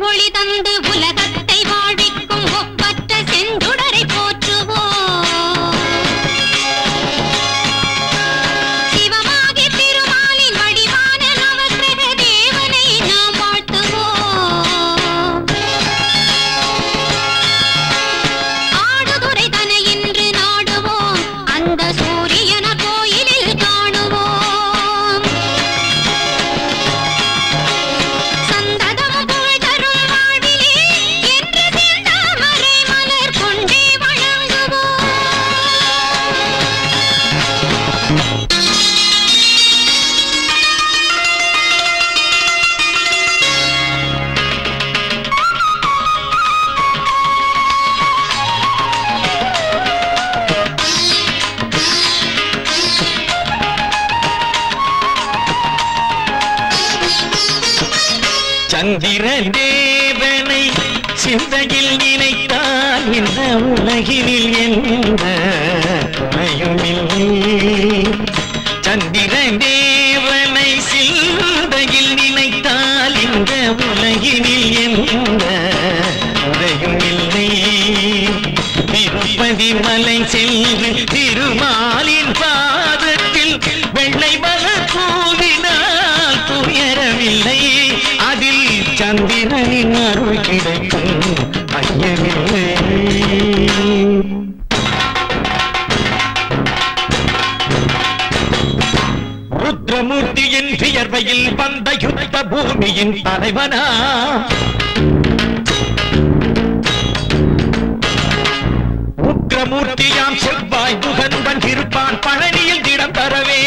bolita. சந்திர தேவனை சிந்தையில் நினைத்தால் இந்த உலகில் எந்த சந்திர தேவனை சிந்தையில் நினைத்தால் இந்த உலகில் கிடைக்கும் ஐயமில்லை ருத்ரமூர்த்தியின் வியர்வையில் வந்த யுத்த பூமியின் தலைவனா? ருத்ரமூர்த்தியாம் செவ்வாய் முகந்தன் இருப்பான் பழனியில் திடம் தரவே.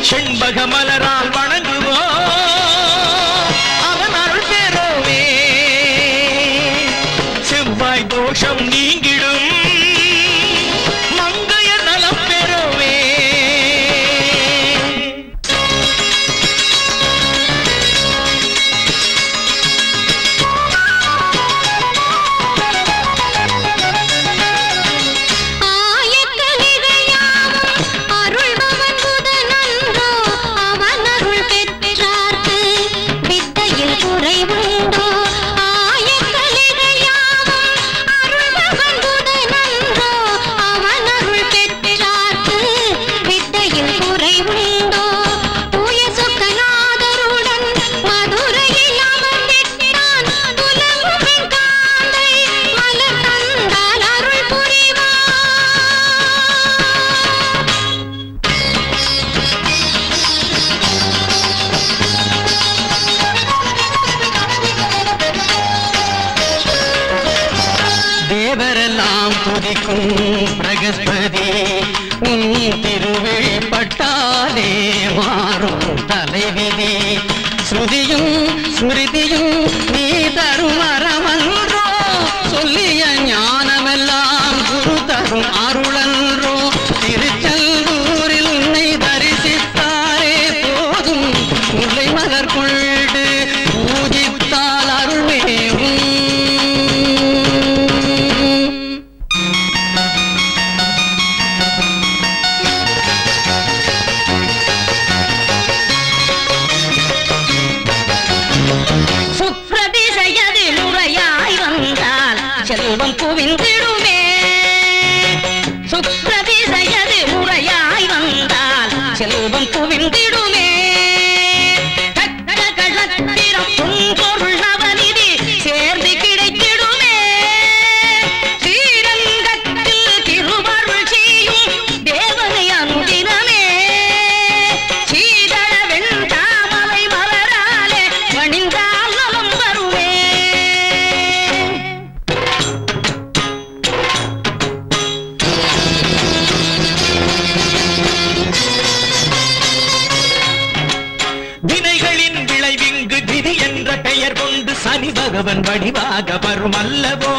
செண்பக மலரா ദേവരെല്ലാം തുതിക്കും പ്രഗസ്പതി ഉൻ തിരുവേൾപ്പെട്ടാലേ മാറും തലവിധി. ശ്രുതിയും സ്മൃതിയും செல்வம் குவிந்திடுமே ராகவன் வடிவாக வரும் அல்லவோ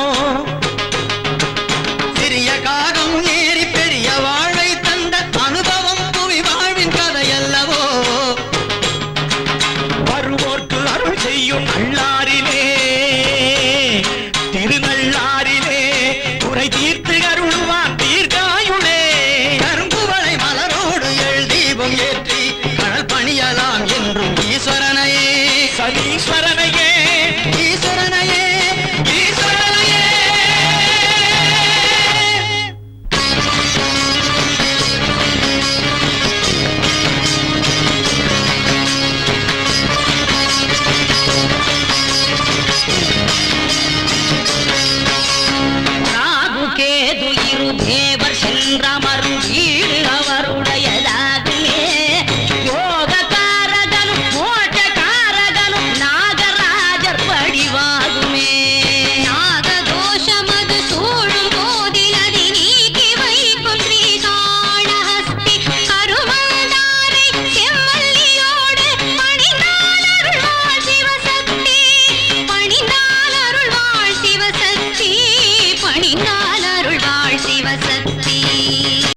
சிறிய காகம் ஏறி பெரிய வாழ்வை தந்த அனுபவம் புவி வாழ்வின் கதை அல்லவோ வருவோர்க்கு அருள் செய்யும் அல்லாரில் రామ